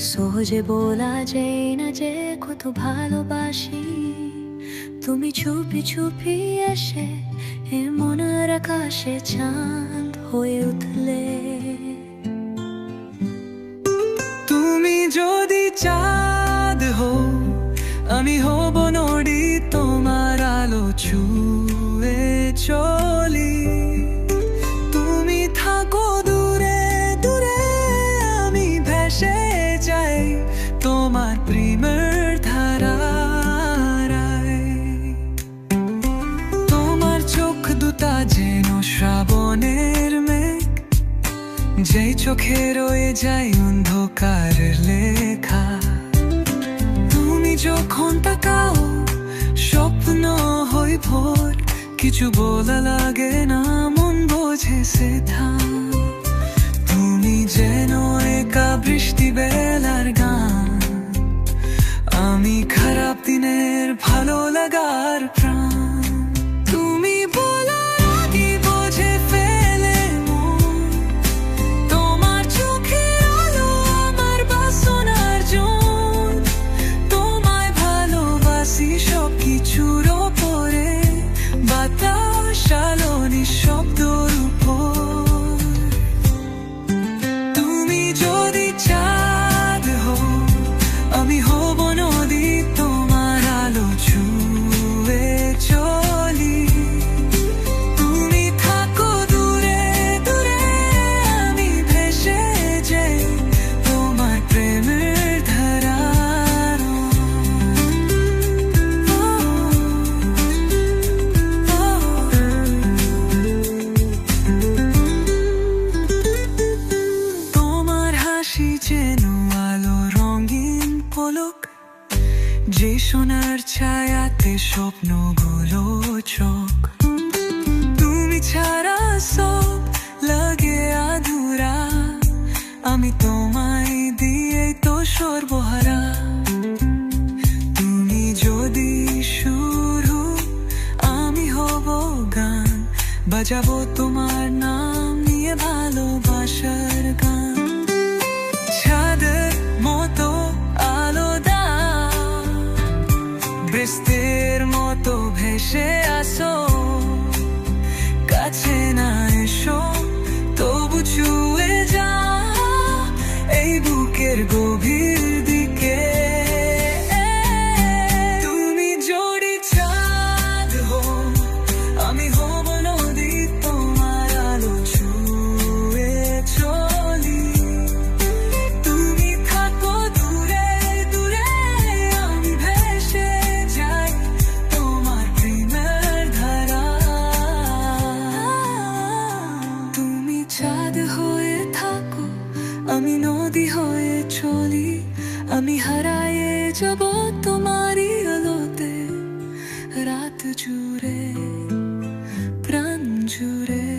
সহজে বলা যায় না যে কত ভালোবাসি। তুমি ছুপি ছুপি এসে এ মনের আকাশে চাঁদ হয়ে উঠলে। তুমি যদি চাঁদ হো আমি হব নড়ি তোমার প্রেমের ধারায়। তোমার চোখ দুটা যেন শ্রাবণের মেঘ। যেই চোখে রয়ে যায় অন্ধকার লেখা। তুমি যখন তাকাও, স্বপ্ন হই ভোর। কিছু বলা লাগে না, মন বোঝে সে থাম তুমি যেন একা বৃষ্টি গান আমি খারাপ দিনের ভালো লাগার তুমি তোমায় ভালোবাসি সব কিছুর ওপরে। বাতাস, আলো, নিঃশব্দর উপর। তুমি যদি চাঁদ হো আমি হব নদী যেন আলো রঙিন পলক, যে সোনার ছায়াতে স্বপ্নগুলো চোখ। তুমি ছাড়া সব লাগে আধুরা, আমি তোমায় দিয়ে তো সর্বহারা। তুমি যদি শুরু, আমি হব গান, বাজাবো বৃষ্টির মতো ভেসে আসো। কাছে না এসো তবু ছুঁয়ে যা এই বুকের গভীর আমি হারায়ে যাব তোমারই আলোতে। রাত জুড়ে প্রাণ জুড়ে।